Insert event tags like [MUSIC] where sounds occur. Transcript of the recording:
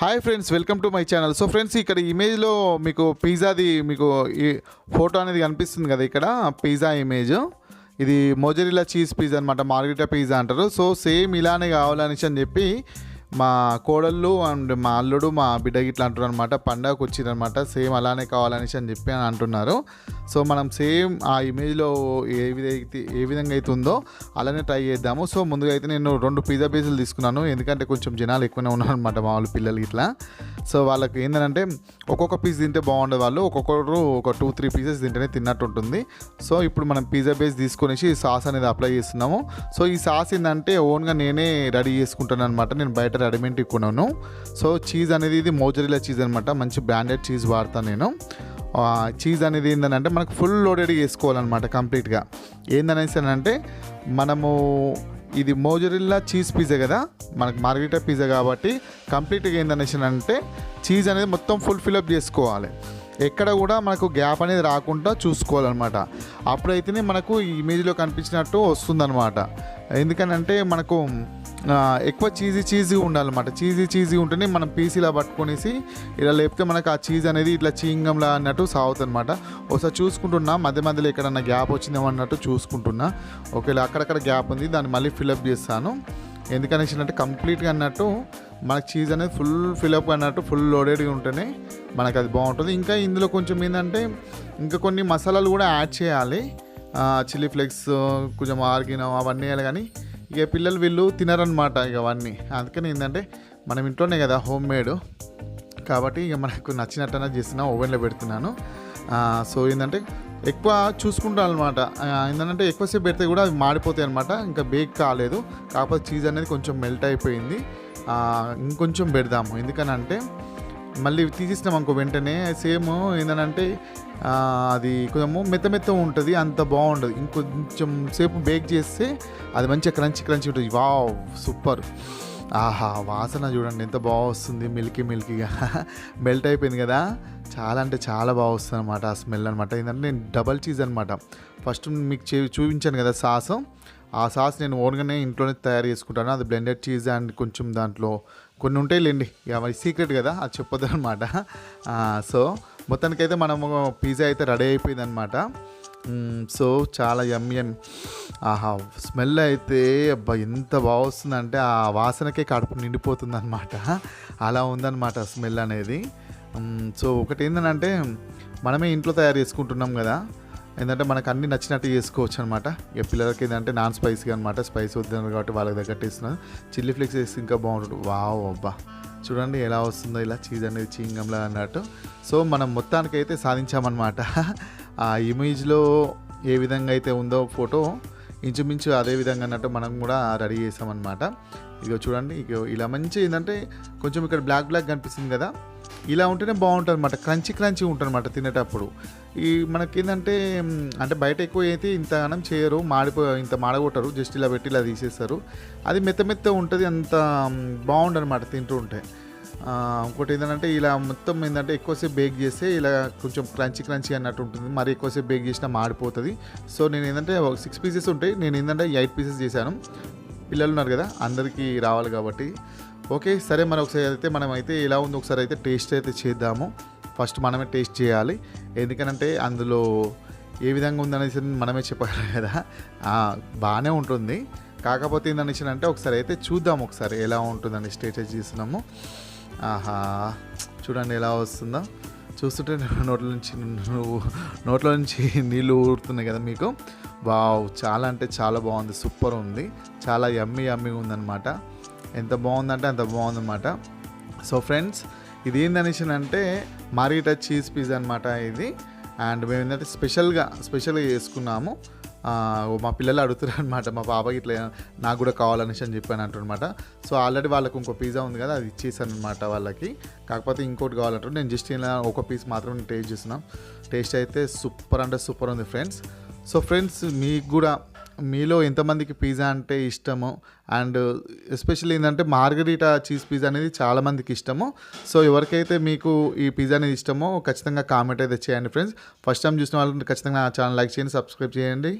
Hi friends welcome to my channel so friends ఇక్కడ ఇమేజ్లో మీకు పిజ్జాది మీకు ఈ ఫోటో అనేది కనిపిస్తుంది కదా ఇక్కడ పిజ్జా ఇమేజ్ ఇది మోజరిలా చీజ్ పిజ్జా అనమాట మార్గరిటా పిజ్జా అంటారు. సో సేమ్ ఇలానే కావాలనేసి అని చెప్పి మా కోడళ్ళు అండ్ మా అల్లుడు మా బిడ్డ ఇట్లా అంటారు అనమాట పండగకు వచ్చిందనమాట సేమ్ అలానే కావాలనేసి అని చెప్పి అని అంటున్నారు. సో మనం సేమ్ ఆ ఇమేజ్లో ఏ విధైతే ఏ విధంగా అయితే ఉందో అలానే ట్రై చేద్దాము. సో ముందుగా అయితే నేను రెండు పిజ్జా పీసులు తీసుకున్నాను. ఎందుకంటే కొంచెం జనాలు ఎక్కువనే ఉన్నారనమాట మామూలు మా వాళ్ళు పిల్లలు ఇట్లా. సో వాళ్ళకి ఏంటంటే ఒక్కొక్క పీస్ తింటే బాగుండదు వాళ్ళు ఒక్కొక్కరు ఒక టూ త్రీ పీసెస్ తింటేనే తిన్నట్టు ఉంటుంది సో ఇప్పుడు మనం పిజ్జా బేస్ తీసుకునేసి సాస్ అనేది అప్లై చేస్తున్నాము. సో ఈ సాస్ ఏంటంటే ఓన్గా నేనే రెడీ చేసుకుంటాను అనమాట నేను బయట రెడీమేడ్ కొన్నాను సో చీజ్ అనేది ఇది మోజరిలా చీజ్ అనమాట మంచి బ్రాండెడ్ చీజ్ వాడతాను నేను. చీజ్ అనేది ఏంటంటే మనకు ఫుల్ లోడెడ్ చేసుకోవాలన్నమాట కంప్లీట్గా ఏందనేసి అని అంటే మనము ఇది మోజరిల్లా చీజ్ పిజ్జా కదా? మనకు మార్గరిటా పిజ్జా కాబట్టి కంప్లీట్గా ఏందనేసి అంటే చీజ్ అనేది మొత్తం ఫుల్ ఫిలప్ చేసుకోవాలి. ఎక్కడ కూడా మనకు గ్యాప్ అనేది రాకుండా చూసుకోవాలన్నమాట. అప్పుడైతేనే మనకు ఈ ఇమేజ్లో కనిపించినట్టు వస్తుందన్నమాట. ఎందుకనంటే మనకు ఎక్కువ చీజీ చీజీ ఉండాలన్నమాట. చీజీ చీజీ ఉంటేనే మనం పీసీలా పట్టుకొనేసి ఇలా లేపితే మనకు ఆ చీజ్ అనేది ఇట్లా చీంగంలా అన్నట్టు సాగుతుంది అనమాట ఒకసారి చూసుకుంటున్నా మధ్య మధ్యలో ఎక్కడన్నా గ్యాప్ వచ్చిందేమో అన్నట్టు చూసుకుంటున్నా. ఒకవేళ అక్కడక్కడ గ్యాప్ ఉంది దాన్ని మళ్ళీ ఫిలప్ చేస్తాను. ఎందుకనేసి అంటే కంప్లీట్గా అన్నట్టు మనకి చీజ్ అనేది ఫుల్ ఫిలప్ అన్నట్టు ఫుల్ లోడెడ్గా ఉంటేనే మనకు అది బాగుంటుంది. ఇంకా ఇందులో కొంచెం ఏంటంటే ఇంకా కొన్ని మసాలాలు కూడా యాడ్ చేయాలి. చిల్లీ ఫ్లేక్స్ కొంచెం ఆర్గినం అవన్నీ వేయాలి కానీ ఇక పిల్లలు వీళ్ళు తినరనమాట ఇక అవన్నీ. అందుకని ఏంటంటే మనం ఇంట్లోనే కదా హోమ్ మేడ్ కాబట్టి ఇక మనకు నచ్చినట్టు చేస్తున్నా ఓవెన్లో పెడుతున్నాను. సో ఏంటంటే ఎక్కువ చూసుకుంటాను అనమాట ఏంటంటే ఎక్కువసేపు పెడితే కూడా అవి మాడిపోతాయి అనమాట ఇంకా బేక్ కాలేదు. కాకపోతే చీజ్ అనేది కొంచెం మెల్ట్ అయిపోయింది. ఇంకొంచెం పెడదాము. ఎందుకనంటే మళ్ళీ తీసేసినాం అనుకో వెంటనే. సేమ్ ఏంటంటే అది కొంచెము మెత్త మెత్త ఉంటుంది అంత బాగుండదు. ఇంకొంచెం సేపు బేక్ చేస్తే అది మంచిగా క్రంచి క్రంచి ఉంటుంది. Wow super. ఆహా వాసన చూడండి ఎంత బాగా వస్తుంది మిల్కీ మిల్కీగా. [LAUGHS] మెల్ట్ అయిపోయింది కదా. చాలా అంటే చాలా బాగా వస్తుంది అనమాట ఆ స్మెల్ అనమాట ఏంటంటే నేను డబల్ చీజ్ అనమాట ఫస్ట్ మీకు చూ చూపించాను కదా సాసం. ఆ సాస్ నేను ఓన్గానే ఇంట్లోనే తయారు చేసుకుంటాను. అది బ్లెండెడ్ చీజ్ అండ్ కొంచెం దాంట్లో కొన్ని ఉంటాయి లేండి. అవి సీక్రెట్ కదా అది చెప్పొద్దు అనమాట సో మొత్తానికైతే మనము పిజ్జా అయితే రెడీ అయిపోయింది అనమాట సో చాలా యమ్మి యమ్మి ఆహా స్మెల్ అయితే అబ్బా ఎంత బాగా వస్తుందంటే ఆ వాసనకే కడుపు నిండిపోతుంది అనమాట అలా ఉందన్నమాట స్మెల్ అనేది. సో ఒకటి ఏంటంటే మనమే ఇంట్లో తయారు చేసుకుంటున్నాం కదా. ఏంటంటే మనకు అన్ని నచ్చినట్టు చేసుకోవచ్చు అనమాట ఇక పిల్లలకి ఏంటంటే నాన్ స్పైసీగా అనమాట స్పైసీ వద్దన్నారు కాబట్టి వాళ్ళకి తగ్గట్టు ఇస్తున్నాను చిల్లీ ఫ్లేక్స్ వేసి ఇంకా బాగుంటుంది. వావ్ అబ్బా. చూడండి ఎలా వస్తుందో ఇలా చీజ్ అనేది చీంగంలా అన్నట్టు. సో మనం మొత్తానికి అయితే సాధించామన్నమాట. ఆ ఇమేజ్లో ఏ విధంగా అయితే ఉందో ఫోటో ఇంచుమించు అదే విధంగా అన్నట్టు మనం కూడా రెడీ చేసామన్నమాట. ఇక చూడండి ఇక ఇలా మంచి ఏంటంటే కొంచెం ఇక్కడ బ్లాక్ బ్లాక్ కనిపిస్తుంది కదా. ఇలా ఉంటేనే బాగుంటుంది అనమాట క్రంచి క్రంచి ఉంటుంది అనమాట తినేటప్పుడు. ఈ మనకి ఏంటంటే అంటే బయట ఎక్కువ అయితే ఇంతగానం చేయరు మాడిపో ఇంత మాడగొట్టరు జస్ట్ ఇలా పెట్టి ఇలా తీసేస్తారు. అది మెత్త మెత్త ఉంటుంది అంత బాగుంటుంది అనమాట తింటూ ఉంటే. ఇంకోటి ఏంటంటే ఇలా మొత్తం ఏంటంటే ఎక్కువసేపు బేక్ చేస్తే ఇలా కొంచెం క్రంచి క్రంచి అన్నట్టు ఉంటుంది. మరి ఎక్కువసేపు బేక్ చేసినా మాడిపోతుంది. సో నేను ఏంటంటే సిక్స్ పీసెస్ ఉంటాయి నేను ఏంటంటే ఎయిట్ పీసెస్ చేశాను. పిల్లలు ఉన్నారు కదా అందరికీ రావాలి కాబట్టి. ఓకే సరే మరి ఒకసారి అయితే మనం అయితే ఎలా ఉందో ఒకసారి అయితే టేస్ట్ అయితే చేద్దాము. ఫస్ట్ మనమే టేస్ట్ చేయాలి. ఎందుకనంటే అందులో ఏ విధంగా ఉందనేసి మనమే చెప్పగలం కదా. బాగానే ఉంటుంది. కాకపోతే ఏందనేసి అంటే ఒకసారి అయితే చూద్దాం ఒకసారి ఎలా ఉంటుందని స్టేటస్ చేస్తున్నాము. ఆహా చూడండి ఎలా వస్తుందో. చూస్తుంటే నోట్ల నుంచి నువ్వు నుంచి నీళ్ళు ఊరుతున్నాయి కదా మీకు. వావ్ చాలా అంటే చాలా బాగుంది. సూపర్ ఉంది. చాలా యమ్మీ యమ్మీ ఉందన్నమాట. ఎంత బాగుందంటే అంత బాగుందన్నమాట. సో ఫ్రెండ్స్ ఇది ఏందనేసి అంటే మారిటా చీజ్ పిజ్జా అనమాట ఇది. అండ్ మేము ఏంటంటే స్పెషల్గా స్పెషల్గా చేసుకున్నాము. మా పిల్లలు అడుగుతారు అనమాట మా పాపకి ఇట్లా నాకు కూడా కావాలనేసి అని చెప్పాను అంటారనమాట సో ఆల్రెడీ వాళ్ళకు ఇంకో పిజ్జా ఉంది కదా అది ఇచ్చేసాను అనమాట వాళ్ళకి. కాకపోతే ఇంకోటి కావాలంటారు నేను జస్ట్ ఇలా ఒక పీస్ మాత్రమే టేస్ట్ చేస్తున్నాం. టేస్ట్ అయితే సూపర్ అంటే సూపర్ ఉంది ఫ్రెండ్స్. సో ఫ్రెండ్స్ మీకు కూడా మీలో ఎంతమందికి పిజ్జా అంటే ఇష్టము? అండ్ ఎస్పెషల్లీ ఏంటంటే మార్గరీటా చీజ్ పిజ్జా అనేది చాలామందికి ఇష్టము. సో ఎవరికైతే మీకు ఈ పిజ్జా అనేది ఇష్టమో ఖచ్చితంగా కామెంట్ అయితే చేయండి ఫ్రెండ్స్. ఫస్ట్ టైం చూసిన వాళ్ళు ఖచ్చితంగా నా ఛానల్ లైక్ చేయండి సబ్స్క్రైబ్ చేయండి.